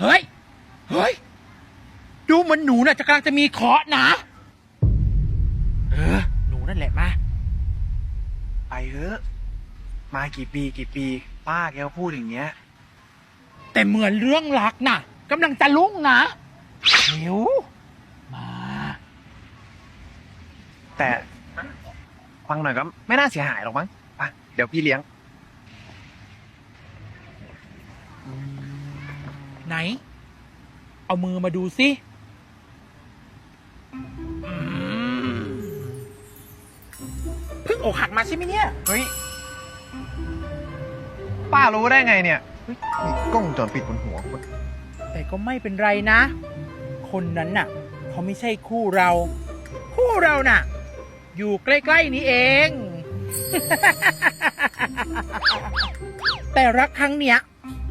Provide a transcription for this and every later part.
เฮ้ย เฮ้ย ดูเหมือนหนูน่ะจะกำลังจะมีเคราะห์นะ เออ หนูนั่นแหละมา ไปเถอะ มากี่ปีกี่ปี ป้าแกก็พูดอย่างเงี้ย แต่เหมือนเรื่องรักน่ะกำลังจะลุ่งนะเร็วมา แต่ฟังหน่อยก็ไม่น่าเสียหายหรอกมั้งไปเดี๋ยวพี่เลี้ยง ไหน เอามือมาดูสิอืมเพิ่งอกหักมาใช่ไหมเนี่ย เฮ้ย ป้ารู้ได้ไงเนี่ยเฮ้ยมีกล้องวงจรปิดบนหัวกูแต่ก็ไม่เป็นไรนะ คนนั้นน่ะ เขาไม่ใช่คู่เรา คู่เราน่ะ อยู่ใกล้ ๆ นี้เอง แต่รักครั้งเนี้ย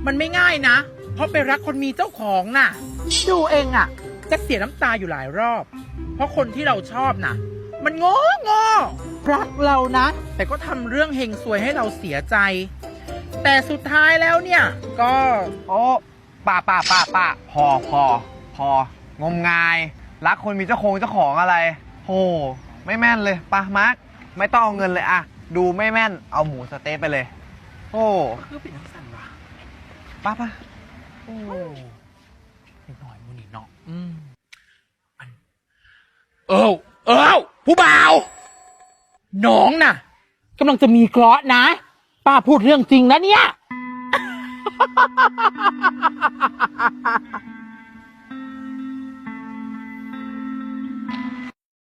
มันไม่ง่ายนะ เพราะไปรักคนมีเจ้าของน่ะ ดูเองอะ จะเสียน้ำตาอยู่หลายรอบ เพราะคนที่เราชอบน่ะ มันโง่งอรักเรานะ แต่ก็ทำเรื่องเฮงซวยให้เราเสียใจ แต่สุดท้ายแล้วเนี่ย ก็โอ้ป้าป้าป้าป้าพอพอพองมงาย รักคนมีเจ้าของเจ้าของอะไรโหไม่แม่นเลยป้ามาร์คไม่ต้องเอาเงินเลยอะดูไม่แม่นเอาหมูสะเต๊ะไปเลย โอ้คือเป็นนักสั่นวะป้าป้า โอ้เล็กหน่อยมูนี่เนาะอืมมัน เออเออผู้บ่าวน้องน่ะกำลังจะมีเคราะห์นะ ป้าพูดเรื่องจริงนะเนี่ย